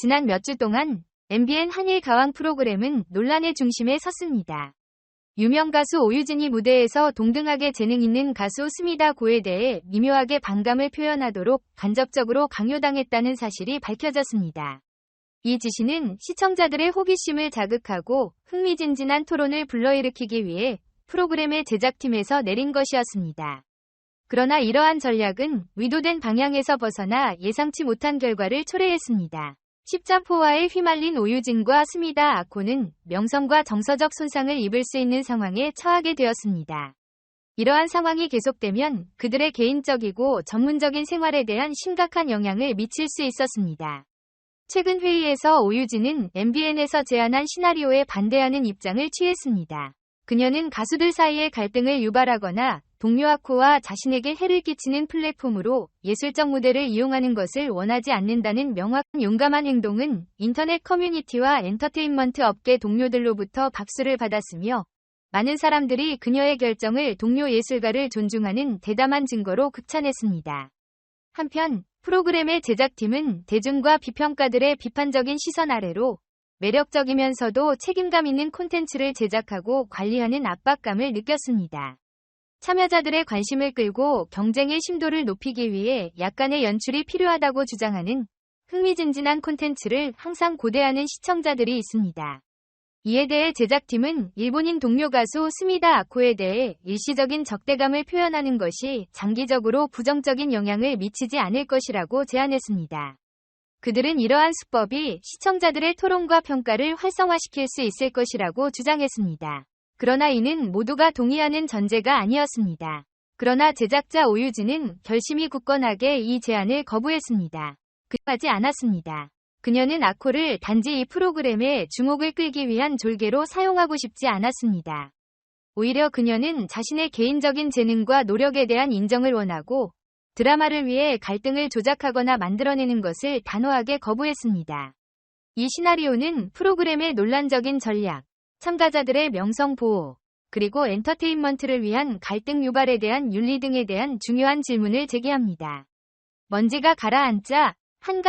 지난 몇 주 동안 MBN 한일 가왕 프로그램은 논란의 중심에 섰습니다. 유명 가수 오유진이 무대에서 동등하게 재능 있는 가수 스미다 고에 대해 미묘하게 반감을 표현하도록 간접적으로 강요당했다는 사실이 밝혀졌습니다. 이 지시는 시청자들의 호기심을 자극하고 흥미진진한 토론을 불러일으키기 위해 프로그램의 제작팀에서 내린 것이었습니다. 그러나 이러한 전략은 의도된 방향에서 벗어나 예상치 못한 결과를 초래했습니다. 십자포화에 휘말린 오유진과 스미다 아코는 명성과 정서적 손상을 입을 수 있는 상황에 처하게 되었습니다. 이러한 상황이 계속되면 그들의 개인적이고 전문적인 생활에 대한 심각한 영향을 미칠 수 있었습니다. 최근 회의에서 오유진은 MBN에서 제안한 시나리오에 반대하는 입장을 취했습니다. 그녀는 가수들 사이의 갈등을 유발하거나 동료 아코와 자신에게 해를 끼치는 플랫폼으로 예술적 무대를 이용하는 것을 원하지 않는다는 명확한 용감한 행동은 인터넷 커뮤니티와 엔터테인먼트 업계 동료들로부터 박수를 받았으며 많은 사람들이 그녀의 결정을 동료 예술가를 존중하는 대담한 증거로 극찬했습니다. 한편 프로그램의 제작팀은 대중과 비평가들의 비판적인 시선 아래로 매력적이면서도 책임감 있는 콘텐츠를 제작하고 관리하는 압박감을 느꼈습니다. 참여자들의 관심을 끌고 경쟁의 심도를 높이기 위해 약간의 연출이 필요하다고 주장하는 흥미진진한 콘텐츠를 항상 고대하는 시청자들이 있습니다. 이에 대해 제작팀은 일본인 동료 가수 스미다 아코에 대해 일시적인 적대감을 표현하는 것이 장기적으로 부정적인 영향을 미치지 않을 것이라고 제안했습니다. 그들은 이러한 수법이 시청자들의 토론과 평가를 활성화시킬 수 있을 것이라고 주장했습니다. 그러나 이는 모두가 동의하는 전제가 아니었습니다. 그러나 제작자 오유진은 결심이 굳건하게 이 제안을 거부했습니다. 그하지 않았습니다. 그녀는 아코를 단지 이 프로그램에 주목을 끌기 위한 졸개로 사용하고 싶지 않았습니다. 오히려 그녀는 자신의 개인적인 재능과 노력에 대한 인정을 원하고 드라마를 위해 갈등을 조작하거나 만들어내는 것을 단호하게 거부했습니다. 이 시나리오는 프로그램의 논란적인 전략, 참가자들의 명성 보호, 그리고 엔터테인먼트를 위한 갈등 유발에 대한 윤리 등에 대한 중요한 질문을 제기합니다. 먼지가 가라앉자 한가